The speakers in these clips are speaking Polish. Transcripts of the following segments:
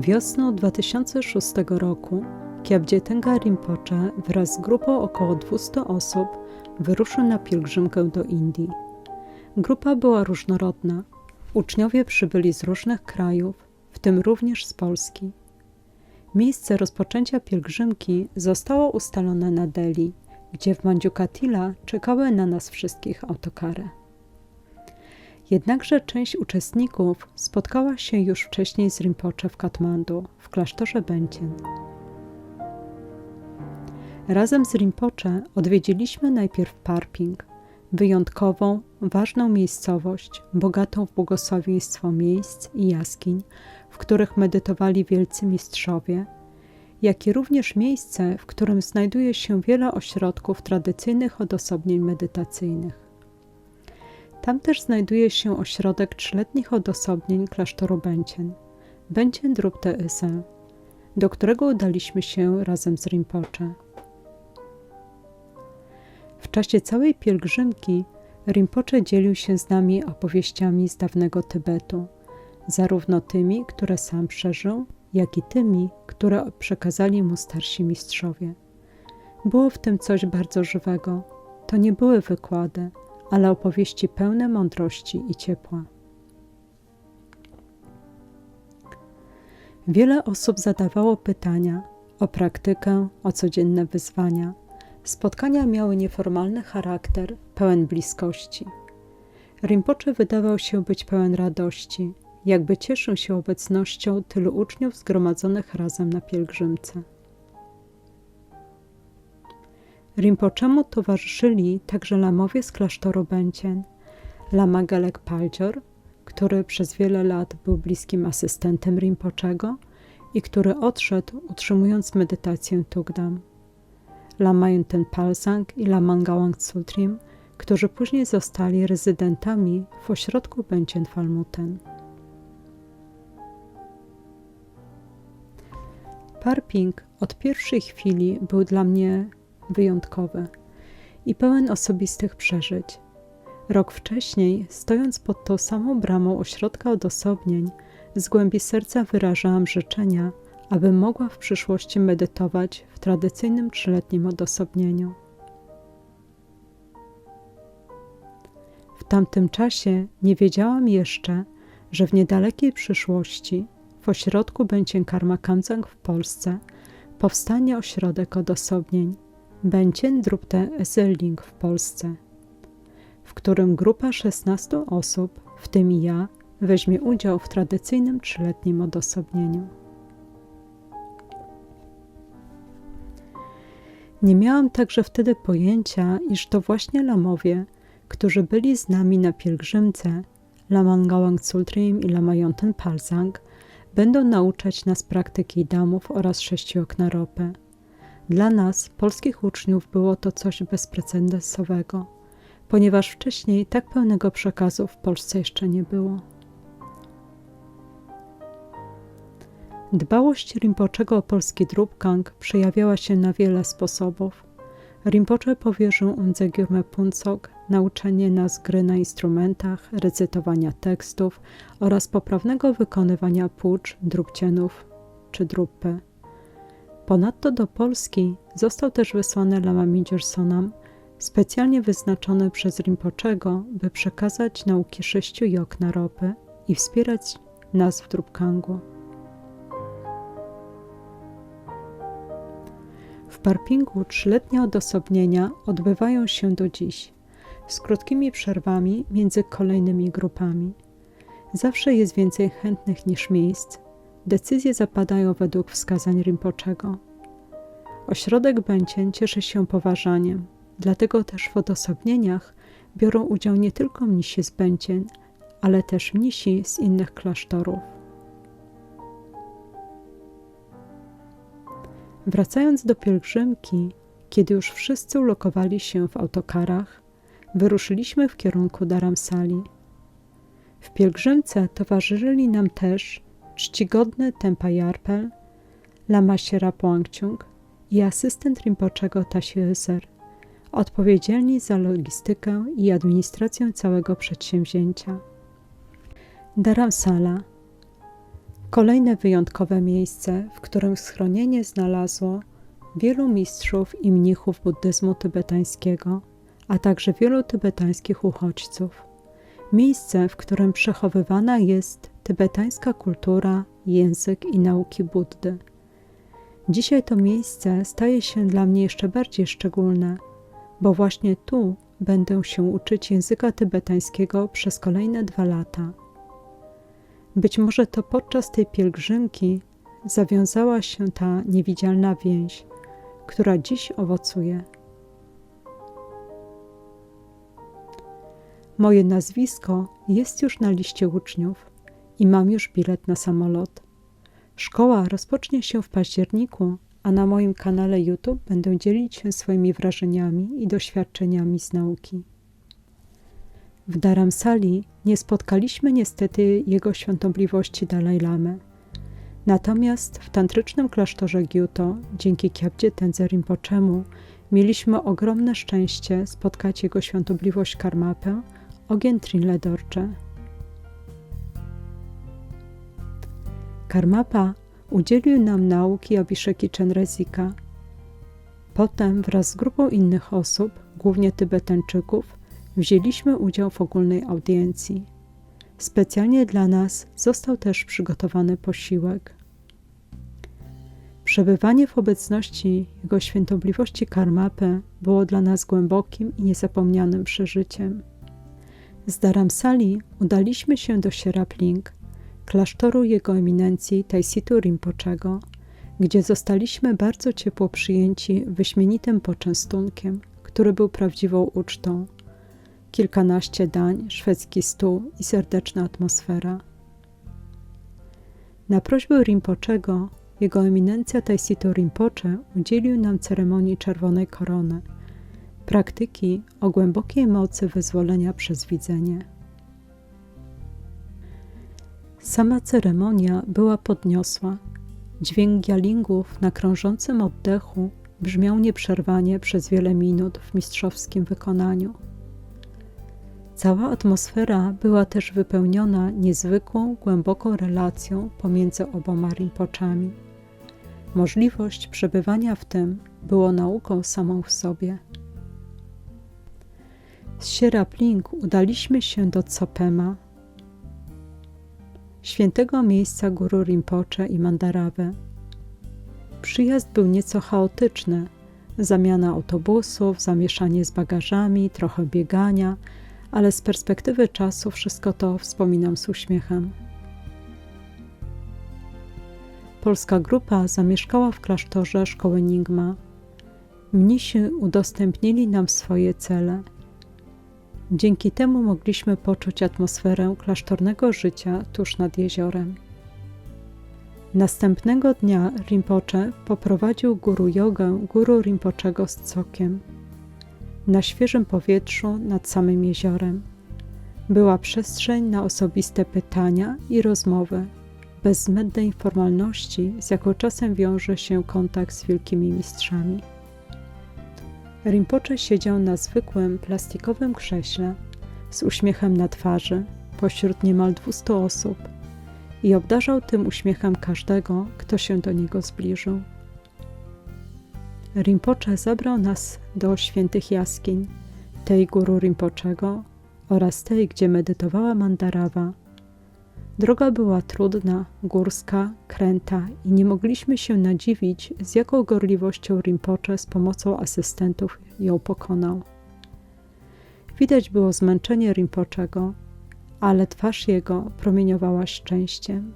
Wiosną 2006 roku Kyabdzie Tenga Rinpoche wraz z grupą około 200 osób wyruszył na pielgrzymkę do Indii. Grupa była różnorodna. Uczniowie przybyli z różnych krajów, w tym również z Polski. Miejsce rozpoczęcia pielgrzymki zostało ustalone na Delhi, gdzie w Mandziukatila czekały na nas wszystkich autokary. Jednakże część uczestników spotkała się już wcześniej z Rinpoche w Katmandu, w klasztorze Bęcien. Razem z Rinpoche odwiedziliśmy najpierw Parping, wyjątkową, ważną miejscowość, bogatą w błogosławieństwo miejsc i jaskiń, w których medytowali wielcy mistrzowie, jak i również miejsce, w którym znajduje się wiele ośrodków tradycyjnych odosobnień medytacyjnych. Tam też znajduje się ośrodek trzyletnich odosobnień klasztoru Bęcien, Bęcien Drupte Isel, do którego udaliśmy się razem z Rinpoche. W czasie całej pielgrzymki Rinpoche dzielił się z nami opowieściami z dawnego Tybetu, zarówno tymi, które sam przeżył, jak i tymi, które przekazali mu starsi mistrzowie. Było w tym coś bardzo żywego. To nie były wykłady, ale opowieści pełne mądrości i ciepła. Wiele osób zadawało pytania o praktykę, o codzienne wyzwania. Spotkania miały nieformalny charakter, pełen bliskości. Rinpoche wydawał się być pełen radości, jakby cieszył się obecnością tylu uczniów zgromadzonych razem na pielgrzymce. Rinpoczemu towarzyszyli także lamowie z klasztoru Bęcien, lama Gelek Paldzior, który przez wiele lat był bliskim asystentem Rinpoczego i który odszedł utrzymując medytację Tugdam, lama Yunten Palsang i lama Ngawang Sultrim, którzy później zostali rezydentami w ośrodku Bęcien Falmuten. Parping od pierwszej chwili był dla mnie wyjątkowy i pełen osobistych przeżyć. Rok wcześniej, stojąc pod tą samą bramą ośrodka odosobnień, z głębi serca wyrażałam życzenia, aby mogła w przyszłości medytować w tradycyjnym trzyletnim odosobnieniu. W tamtym czasie nie wiedziałam jeszcze, że w niedalekiej przyszłości w ośrodku będzie Karma Kamzang w Polsce powstanie ośrodek odosobnień Bęcien Drupte w Polsce, w którym grupa 16 osób, w tym ja, weźmie udział w tradycyjnym trzyletnim odosobnieniu. Nie miałam także wtedy pojęcia, iż to właśnie Lamowie, którzy byli z nami na pielgrzymce, Lamangałang Sultrim i Lamajonten Palzang, będą nauczać nas praktyki damów oraz sześcioknaropę. Dla nas, polskich uczniów, było to coś bezprecedensowego, ponieważ wcześniej tak pełnego przekazu w Polsce jeszcze nie było. Dbałość Rinpoczego o polski drupkang przejawiała się na wiele sposobów. Rinpoche powierzył Umdzegiurme Puncok nauczenie nas gry na instrumentach, recytowania tekstów oraz poprawnego wykonywania płucz, drupcienów czy druppy. Ponadto do Polski został też wysłany Lama Midgersonam, specjalnie wyznaczony przez Rinpoczego, by przekazać nauki sześciu jog na ropy i wspierać nas w Drupkangu. W Parpingu trzyletnie odosobnienia odbywają się do dziś, z krótkimi przerwami między kolejnymi grupami. Zawsze jest więcej chętnych niż miejsc, Decyzje zapadają według wskazań Rinpoczego. Ośrodek Bęcien cieszy się poważaniem, dlatego też w odosobnieniach biorą udział nie tylko mnisi z Bęcien, ale też mnisi z innych klasztorów. Wracając do pielgrzymki, kiedy już wszyscy ulokowali się w autokarach, wyruszyliśmy w kierunku Daramsali. W pielgrzymce towarzyszyli nam też czcigodny Tempa Jarpel, Lama Sierra Płangciung i asystent Rinpoczego Tasieser, odpowiedzialni za logistykę i administrację całego przedsięwzięcia. Dharamsala Kolejne wyjątkowe miejsce, w którym schronienie znalazło wielu mistrzów i mnichów buddyzmu tybetańskiego, a także wielu tybetańskich uchodźców. Miejsce, w którym przechowywana jest tybetańska kultura, język i nauki Buddy. Dzisiaj to miejsce staje się dla mnie jeszcze bardziej szczególne, bo właśnie tu będę się uczyć języka tybetańskiego przez kolejne dwa lata. Być może to podczas tej pielgrzymki zawiązała się ta niewidzialna więź, która dziś owocuje. Moje nazwisko jest już na liście uczniów i mam już bilet na samolot. Szkoła rozpocznie się w październiku, a na moim kanale YouTube będę dzielić się swoimi wrażeniami i doświadczeniami z nauki. W Dharamsali nie spotkaliśmy niestety jego świątobliwości Dalaj Lamy. Natomiast w tantrycznym klasztorze Gyuto, dzięki Kyabdzie Tenzé Rinpochemu, mieliśmy ogromne szczęście spotkać jego świątobliwość Karmapę, Ogień Trinle Dorje. Karmapa udzielił nam nauki Abhisheki Chenrezika. Potem wraz z grupą innych osób, głównie Tybetańczyków, wzięliśmy udział w ogólnej audiencji. Specjalnie dla nas został też przygotowany posiłek. Przebywanie w obecności Jego Świętobliwości Karmapy było dla nas głębokim i niezapomnianym przeżyciem. Z Dharamsali udaliśmy się do Sierapling, klasztoru Jego Eminencji Taisitu Rinpoczego, gdzie zostaliśmy bardzo ciepło przyjęci wyśmienitym poczęstunkiem, który był prawdziwą ucztą. Kilkanaście dań, szwedzki stół i serdeczna atmosfera. Na prośbę Rinpoczego jego eminencja Taisitu Rinpoche udzielił nam ceremonii czerwonej korony, praktyki o głębokiej mocy wyzwolenia przez widzenie. Sama ceremonia była podniosła. Dźwięk gialingów na krążącym oddechu brzmiał nieprzerwanie przez wiele minut w mistrzowskim wykonaniu. Cała atmosfera była też wypełniona niezwykłą, głęboką relacją pomiędzy oboma rinpoczami. Możliwość przebywania w tym było nauką samą w sobie. Z Sierapling udaliśmy się do Copema, świętego miejsca Guru Rinpoche i Mandarawy. Przyjazd był nieco chaotyczny. Zamiana autobusów, zamieszanie z bagażami, trochę biegania, ale z perspektywy czasu wszystko to wspominam z uśmiechem. Polska grupa zamieszkała w klasztorze szkoły Nigma. Mnisi udostępnili nam swoje cele – Dzięki temu mogliśmy poczuć atmosferę klasztornego życia tuż nad jeziorem. Następnego dnia Rinpoche poprowadził guru jogę guru Rinpoczego z cokiem. Na świeżym powietrzu nad samym jeziorem. Była przestrzeń na osobiste pytania i rozmowy, bez zbędnej formalności, z jaką czasem wiąże się kontakt z wielkimi mistrzami. Rinpoche siedział na zwykłym plastikowym krześle z uśmiechem na twarzy pośród niemal 200 osób i obdarzał tym uśmiechem każdego, kto się do niego zbliżył. Rinpoche zabrał nas do świętych jaskiń, tej guru Rinpoczego oraz tej, gdzie medytowała Mandarawa – Droga była trudna, górska, kręta i nie mogliśmy się nadziwić, z jaką gorliwością Rinpoche z pomocą asystentów ją pokonał. Widać było zmęczenie Rinpoczego, ale twarz jego promieniowała szczęściem.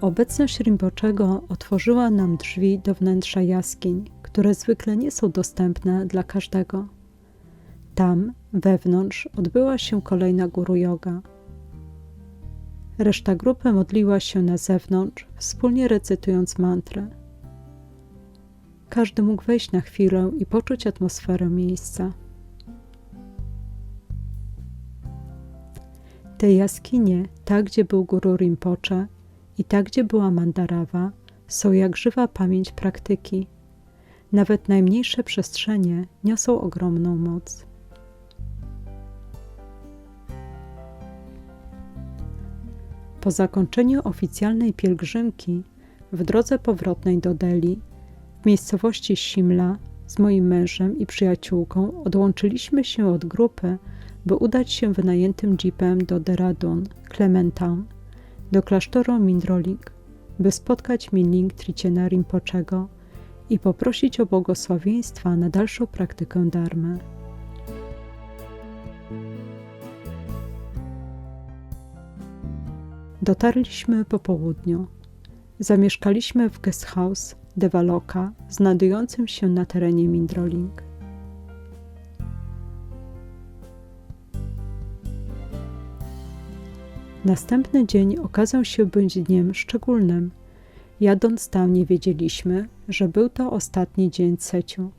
Obecność Rinpoczego otworzyła nam drzwi do wnętrza jaskiń, które zwykle nie są dostępne dla każdego. Tam, wewnątrz, odbyła się kolejna guru yoga. Reszta grupy modliła się na zewnątrz, wspólnie recytując mantrę. Każdy mógł wejść na chwilę i poczuć atmosferę miejsca. Te jaskinie, tak gdzie był guru Rinpoche i tak gdzie była Mandarawa, są jak żywa pamięć praktyki. Nawet najmniejsze przestrzenie niosą ogromną moc. Po zakończeniu oficjalnej pielgrzymki w drodze powrotnej do Delhi w miejscowości Simla z moim mężem i przyjaciółką odłączyliśmy się od grupy, by udać się wynajętym jeepem do Dehradun, Clementown, do klasztoru Mindrolik, by spotkać Minling Triciena Rinpoczego i poprosić o błogosławieństwa na dalszą praktykę darmy. Dotarliśmy po południu. Zamieszkaliśmy w guest house Devaloka, znajdującym się na terenie Mindroling. Następny dzień okazał się być dniem szczególnym. Jadąc tam nie wiedzieliśmy, że był to ostatni dzień Ceciu,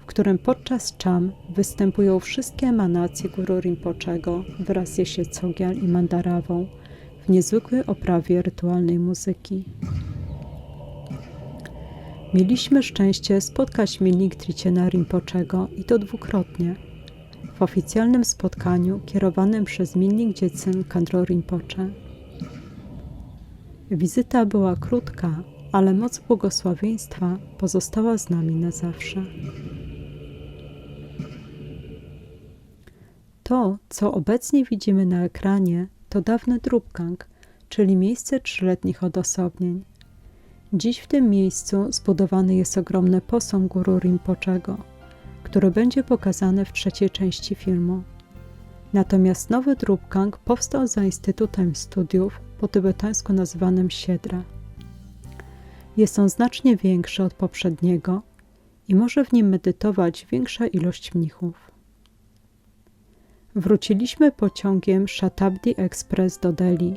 w którym podczas czam występują wszystkie emanacje Guru Rinpoczego wraz z Jesie Cogial i Mandarawą w niezwykłej oprawie rytualnej muzyki. Mieliśmy szczęście spotkać milnik Triciena Rinpoczego i to dwukrotnie. W oficjalnym spotkaniu kierowanym przez milnik dziecyn Kandro Rinpoche. Wizyta była krótka, ale moc błogosławieństwa pozostała z nami na zawsze. To, co obecnie widzimy na ekranie, to dawny Drupkang, czyli miejsce trzyletnich odosobnień. Dziś w tym miejscu zbudowany jest ogromny posąg Guru Rinpoczego, który będzie pokazany w trzeciej części filmu. Natomiast nowy Drupkang powstał za Instytutem Studiów po tybetańsku nazywanym Siedra. Jest on znacznie większy od poprzedniego i może w nim medytować większa ilość mnichów. Wróciliśmy pociągiem Shatabdi Express do Delhi,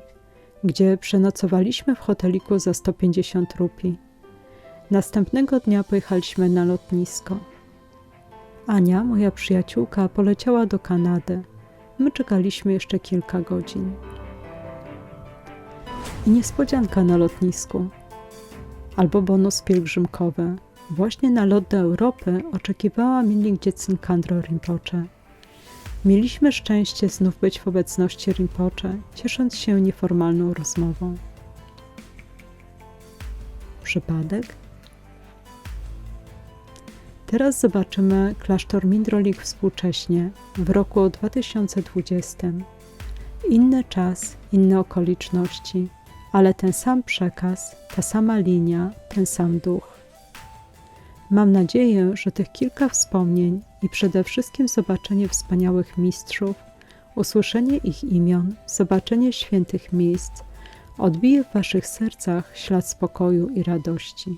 gdzie przenocowaliśmy w hoteliku za 150 rupii. Następnego dnia pojechaliśmy na lotnisko. Ania, moja przyjaciółka, poleciała do Kanady. My czekaliśmy jeszcze kilka godzin. I niespodzianka na lotnisku. Albo bonus pielgrzymkowy. Właśnie na lot do Europy oczekiwała Milik Dziecyn Kandro Rinpoche. Mieliśmy szczęście znów być w obecności Rinpoche, ciesząc się nieformalną rozmową. Przypadek? Teraz zobaczymy klasztor Mindrolik współcześnie, w roku 2020. Inny czas, inne okoliczności, ale ten sam przekaz, ta sama linia, ten sam duch. Mam nadzieję, że tych kilka wspomnień i przede wszystkim zobaczenie wspaniałych mistrzów, usłyszenie ich imion, zobaczenie świętych miejsc odbije w Waszych sercach ślad spokoju i radości.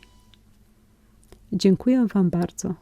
Dziękuję Wam bardzo.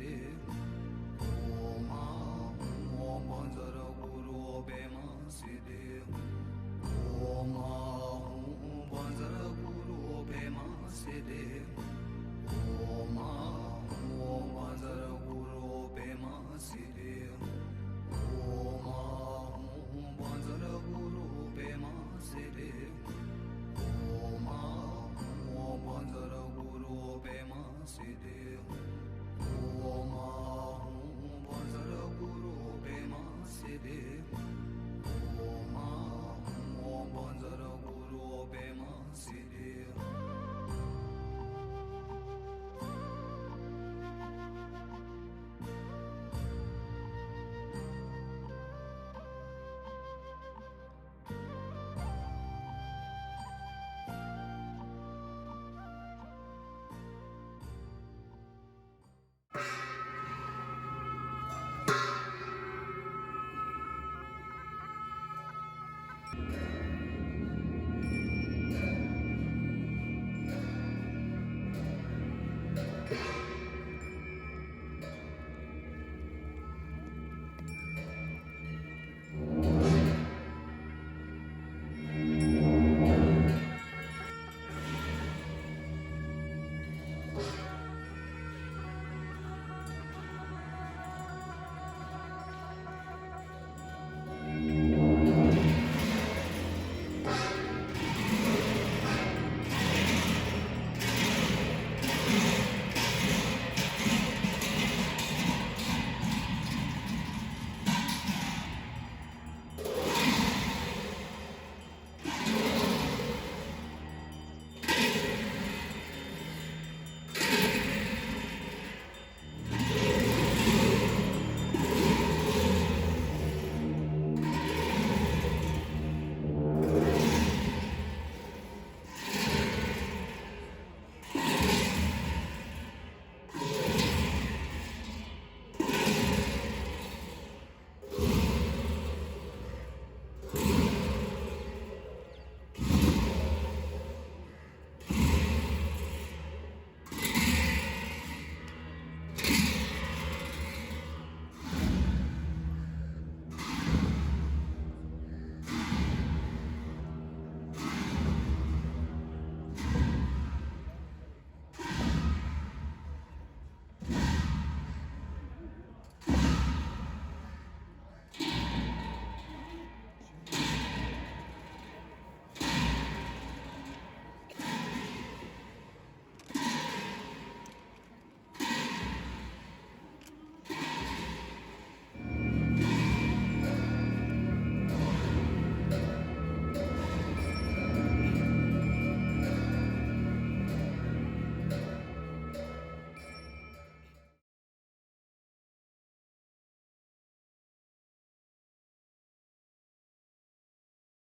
it is.